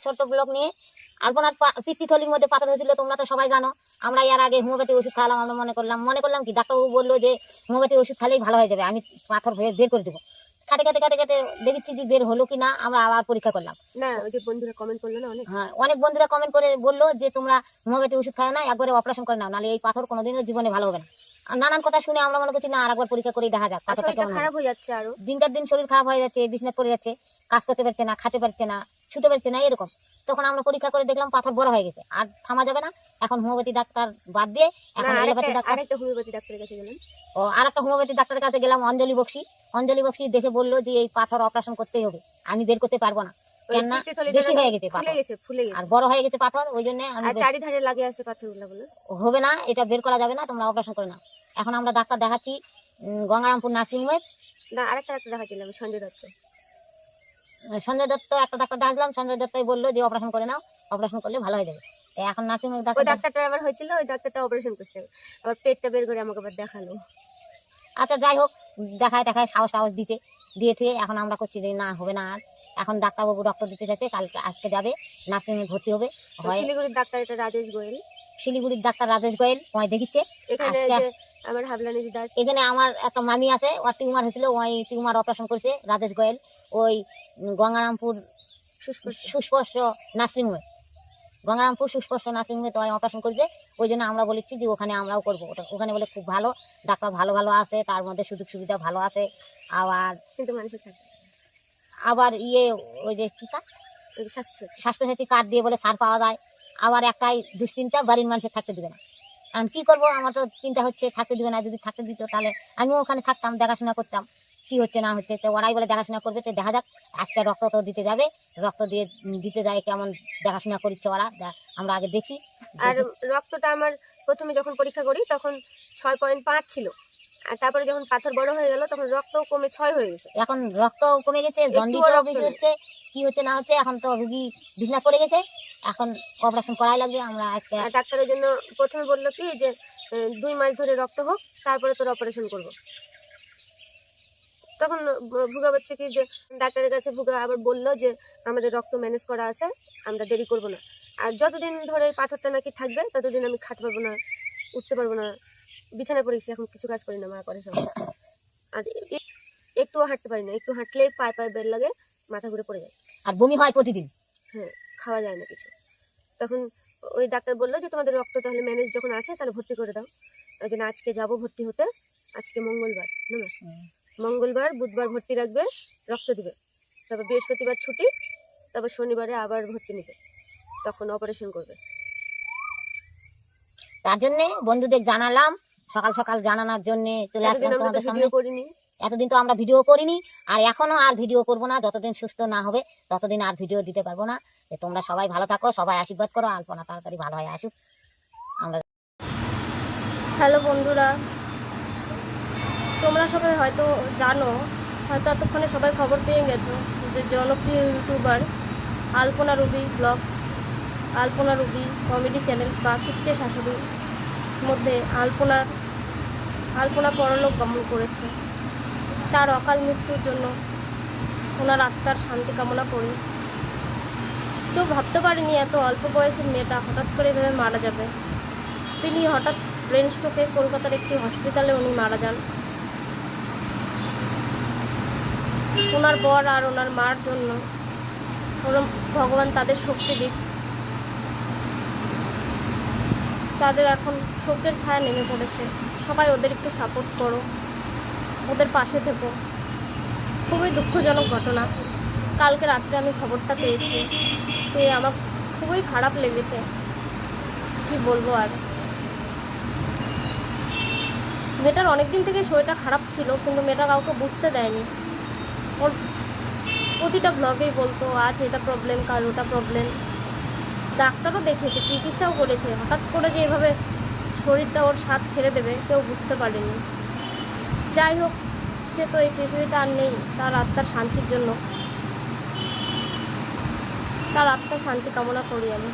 ছোট্ট ব্লক নিয়ে। আলপনার পা- পিত্তিথলির মধ্যে পাথর হয়েছিল তোমরা তো সবাই জানো। আমরা এর আগে হোমিওপ্যাথি ওষুধ খাওয়ালাম আমরা মনে করলাম মনে করলাম কি ডাক্তারবাবু বলল যে হোমিওপ্যাথি ওষুধ খালেই ভালো হয়ে যাবে আমি পাথর বের বের করে দেবো। খাটে খাটে খাটে খাটে দেখেছি যে বের হলো কি না আমরা আবার পরীক্ষা করলাম। না ওই যে বন্ধুরা কমেন্ট করল না অনেক? হ্যাঁ অনেক বন্ধুরা কমেন্ট করে বলল যে তোমরা হোমিওপ্যাথি ওষুধ খাও না একবারে অপারেশন করে নাও নাহলে এই পাথর কোনোদিনও জীবনে ভালো হবে না। নানান কথা শুনে আমরা মনে করছি না আর একবার পরীক্ষা করে দেখা যাক পাথরটা কেমন খারাপ হয়ে যাচ্ছে আরও। দিনটার দিন শরীর খারাপ হয়ে যাচ্ছে বিছনাথ করে যাচ্ছে কাজ করতে পারছে না খেতে পারছে না ছুটে পারছে না এরকম। তখন আমরা পরীক্ষা করে দেখলাম পাথর বড় হয়ে গেছে। আর থামা যাবে না। এখন হোমিওপ্যাথি ডাক্তার বাদ দিয়ে এখন আরেকটা ডাক্তার আরেকটা হোমিওপ্যাথি ডাক্তারের কাছে গেলাম। ও আর একটা হোমিওপ্যাথি ডাক্তারের কাছে গেলাম অঞ্জলি বক্সি। অঞ্জলি বক্সি দেখে বলল যে এই পাথর অপারেশন করতেই হবে। আমি বের করতে পারব না। কেননা বেশি হয়ে গেছে পাথর। গেছে ফুলে গেছে। আর বড় হয়ে গেছে পাথর ওই জন্য আমি আর বের- চারিধারে লাগে আছে পাথরগুলো হবে না এটা বের করা যাবে না তোমরা অপারেশন করে নাও। এখন আমরা ডাক্তার দেখাচ্ছি গঙ্গারামপুর নার্সিংহোমে। না আরেকটা ডাক্তার দেখাচ্ছিলাম সঞ্জয় দত্ত। সঞ্জয় দত্ত একটা ডাক্তার দেখালাম সঞ্জয় দত্তই বলল যে অপারেশন করে নাও অপারেশন করলে ভালো হয়ে যাবে। এখন নার্সিংহোমে ওই ডাক্তার ডাক্তারটা আমার হয়েছিল ওই ডাক্তারটা অপারেশন করছে। আবার পেটটা বের করে আমাকে আবার দেখাল। আচ্ছা যাই হোক দেখায় দেখায় সাহস সাহস দিতে দিয়ে থুয়ে এখন আমরা করছি যে না হবে না আর। এখন ডাক্তারবাবু রক্ত দিতে চাইছে কালকে আজকে যাবে নার্সিংহোমে ভর্তি হবে। শিলিগুড়ির ডাক্তার এটা রাজেশ গোয়েল। শিলিগুড়ির ডাক্তার রাজেশ গোয়েল ওই দেখিচ্ছে। এখানে আমার হাবলানি দাস। এখানে আমার একটা মামি আছে ওর টিউমার হয়েছিল ওই টিউমার অপারেশন করছে রাজেশ গোয়েল। ওই গঙ্গারামপুর সুস্পর্শ নার্সিংহোমে। গঙ্গারামপুর সুস্পর্শ নার্সিংহোমে তো অপারেশন করেছে ওই জন্য আমরা বলেছি যে ওখানে আমরাও করব। ওটা ওখানে বলে খুব ভালো ডাক্তার ভালো ভালো আছে তার মধ্যে সুযোগ সুবিধা ভালো আছে। আবার কিন্তু মানুষের থাকে আবার ইয়ে ওই যে কী কার্ড? স্বাস্থ্যসাথী কার্ড দিয়ে বলে সার পাওয়া যায়। আবার একটাই দুশ্চিন্তা বাড়ির মানুষের থাকতে দিবে না। কারণ কী করব? আমার তো চিন্তা হচ্ছে থাকতে দিবে না যদি থাকতে দিত তাহলে আমিও ওখানে থাকতাম দেখাশোনা করতাম। কি হচ্ছে না হচ্ছে তো ওরাই বলে দেখাশোনা করবে তো দেখা যাক আজকে রক্ত তো দিতে যাবে রক্ত দিয়ে দিতে যায় কেমন দেখাশোনা করছে ওরা আমরা আগে দেখি। আর রক্তটা আমার প্রথমে যখন পরীক্ষা করি তখন ছয় পয়েন্ট পাঁচ ছিল। আর তারপরে যখন পাথর বড় হয়ে গেল তখন রক্ত কমে ছয় হয়ে গেছে। এখন রক্ত কমে গেছে। হচ্ছে কি হচ্ছে না হচ্ছে এখন তো রুগী বিছনা পড়ে গেছে এখন অপারেশন করাই লাগবে আমরা আজকে ডাক্তারের জন্য প্রথমে বলল কি যে দুই মাস ধরে রক্ত হোক তারপরে তোর অপারেশন করব। তখন ভুগা বলছে কি যে ডাক্তারের কাছে ভুগা আবার বলল যে আমাদের রক্ত ম্যানেজ করা আছে আমরা দেরি করব না। আর যতদিন ধরে পাথরটা নাকি থাকবে ততদিন আমি খাতে পারব না উঠতে পারব না। বিছানায় পড়েছি এখন কিছু কাজ করি না মা করে সব। আর একটুও হাঁটতে পারি না একটু হাঁটলেই পায়ে পায়ে বের লাগে মাথা ঘুরে পড়ে যায়। আর বমি হয় প্রতিদিন? হ্যাঁ খাওয়া যায় না কিছু। তখন ওই ডাক্তার বলল যে তোমাদের রক্ত তাহলে ম্যানেজ যখন আছে তাহলে ভর্তি করে দাও। ওই জন্য আজকে যাব ভর্তি হতে আজকে মঙ্গলবার না? মঙ্গলবার বুধবার ভর্তি রাখবে রক্ত দিবে। তারপর বৃহস্পতিবার ছুটি তারপর শনিবারে আবার ভর্তি নেবে। তখন অপারেশন করবে। তার জন্য বন্ধুদের জানালাম সকাল সকাল জানানোর জন্য চলে এতদিন আসলাম তো তোমাদের সামনে করিনি। এতদিন তো আমরা ভিডিও করিনি আর এখনও আর ভিডিও করব না যতদিন সুস্থ না হবে ততদিন আর ভিডিও দিতে পারব না। যে তোমরা সবাই ভালো থাকো সবাই আশীর্বাদ করো আলপনা তাড়াতাড়ি ভালো হয়ে আসুক। আমরা হ্যালো বন্ধুরা তোমরা সবাই হয়তো জানো, হয়তো এতক্ষণে সবাই খবর পেয়ে গেছো যে জনপ্রিয় YouTuber Alpana Ruby vlogs, Alpana Ruby comedy channel বা কিপ্টে শাশুড়ির মধ্যে আলপনার আলপনা পরলোক গমন করেছে। তার অকাল মৃত্যুর জন্য ওনার আত্মার শান্তি কামনা করি। কেউ ভাবতে পারেনি এত অল্প বয়সের মেয়েটা হঠাৎ করে এভাবে মারা যাবে। তিনি হঠাৎ ব্রেন স্ট্রোকে কলকাতার একটি হসপিটালে উনি মারা যান। ওনার বর আর ওনার মার জন্য ওনার ভগবান তাদের শক্তি দিক। তাদের এখন শোকের ছায়া নেমে পড়েছে। সবাই ওদের একটু সাপোর্ট করো। ওদের পাশে থেকো। খুবই দুঃখজনক ঘটনা। কালকে রাত্রে আমি খবরটা পেয়েছি। পেয়ে আমার খুবই খারাপ লেগেছে। কি বলব আর? মেয়েটার অনেক দিন থেকে শরীরটা খারাপ ছিল, কিন্তু মেয়েটা কাউকে বুঝতে দেয়নি। ওর প্রতিটা ব্লগেই বলতো, আজ এটা প্রবলেম কাল ওটা প্রবলেম ডাক্তারও দেখেছে চিকিৎসাও করেছে হঠাৎ করে যে এভাবে শরীরটা ওর স্বাদ ছেড়ে দেবে, কেউ বুঝতে পারেনি। যাই হোক, সে তো এই পৃথিবীতে আর নেই, তার আত্মার শান্তির জন্য। তার আত্মার শান্তি কামনা করি আমি।